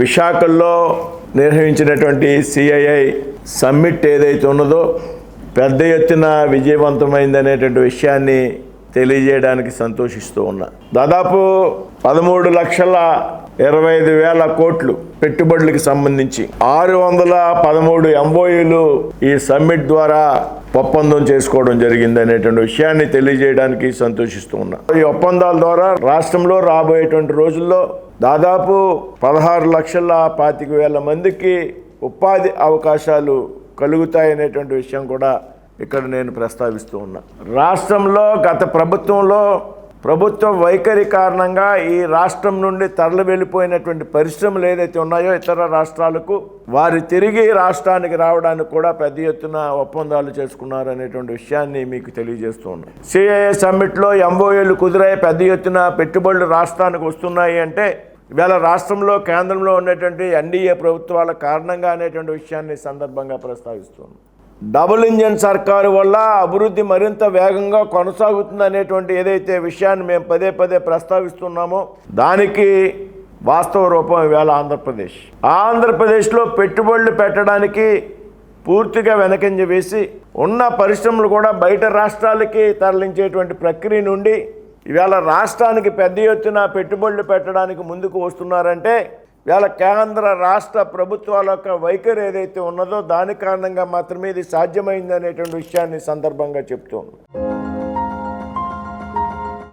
విశాఖల్లో నిర్వహించినటువంటి CII summit ఏదైతే ఉన్నదో పెద్ద ఎత్తున విజయవంతమైందనేటువంటి విషయాన్ని తెలియజేయడానికి సంతోషిస్తూ ఉన్నా. దాదాపు పదమూడు లక్షల ఇరవై ఐదు వేల కోట్లు పెట్టుబడులకు సంబంధించి ఆరు వందల పదమూడు ఎంఓయూలు ఈ సమ్మిట్ ద్వారా ఒప్పందం చేసుకోవడం జరిగింది అనేటువంటి విషయాన్ని తెలియజేయడానికి సంతోషిస్తూ ఉన్నా. ఈ ఒప్పందాల ద్వారా రాష్ట్రంలో రాబోయేటువంటి రోజుల్లో దాదాపు పదహారు లక్షల పాతిక వేల మందికి ఉపాధి అవకాశాలు కలుగుతాయనేటువంటి విషయం కూడా ఇక్కడ నేను ప్రస్తావిస్తూ ఉన్నా. రాష్ట్రంలో గత ప్రభుత్వంలో ప్రభుత్వ వైఖరి కారణంగా ఈ రాష్ట్రం నుండి తరలి వెళ్ళిపోయినటువంటి పరిశ్రమలు ఏదైతే ఉన్నాయో ఇతర రాష్ట్రాలకు వారు తిరిగి రాష్ట్రానికి రావడానికి కూడా పెద్ద ఎత్తున ఒప్పందాలు చేసుకున్నారు అనేటువంటి విషయాన్ని మీకు తెలియజేస్తూ ఉన్నాను సిఐఏ సమ్మిట్లో ఎంఓఏలు కుదిరాయి పెద్ద ఎత్తున పెట్టుబడులు రాష్ట్రానికి వస్తున్నాయి అంటే ఇవాళ రాష్ట్రంలో కేంద్రంలో ఉన్నటువంటి ఎన్డీఏ ప్రభుత్వాల కారణంగా అనేటువంటి విషయాన్ని సందర్భంగా ప్రస్తావిస్తున్నాం. డబుల్ ఇంజన్ సర్కారు వల్ల అభివృద్ధి మరింత వేగంగా కొనసాగుతుంది అనేటువంటి ఏదైతే విషయాన్ని మేము పదే పదే ప్రస్తావిస్తున్నామో దానికి వాస్తవ రూపం ఇవాళ ఆంధ్రప్రదేశ్. ఆంధ్రప్రదేశ్లో పెట్టుబడులు పెట్టడానికి పూర్తిగా వెనకంజ వేసి ఉన్న పరిశ్రమలు కూడా బయట రాష్ట్రాలకి తరలించేటువంటి ప్రక్రియ నుండి ఇవాళ రాష్ట్రానికి పెద్ద ఎత్తున పెట్టుబడులు పెట్టడానికి ముందుకు వస్తున్నారంటే ఇవాళ కేంద్ర రాష్ట్ర ప్రభుత్వాల యొక్క వైఖరి ఏదైతే ఉన్నదో దాని కారణంగా మాత్రమే ఇది సాధ్యమైంది అనేటువంటి విషయాన్ని సందర్భంగా చెప్తూ ఉన్నాను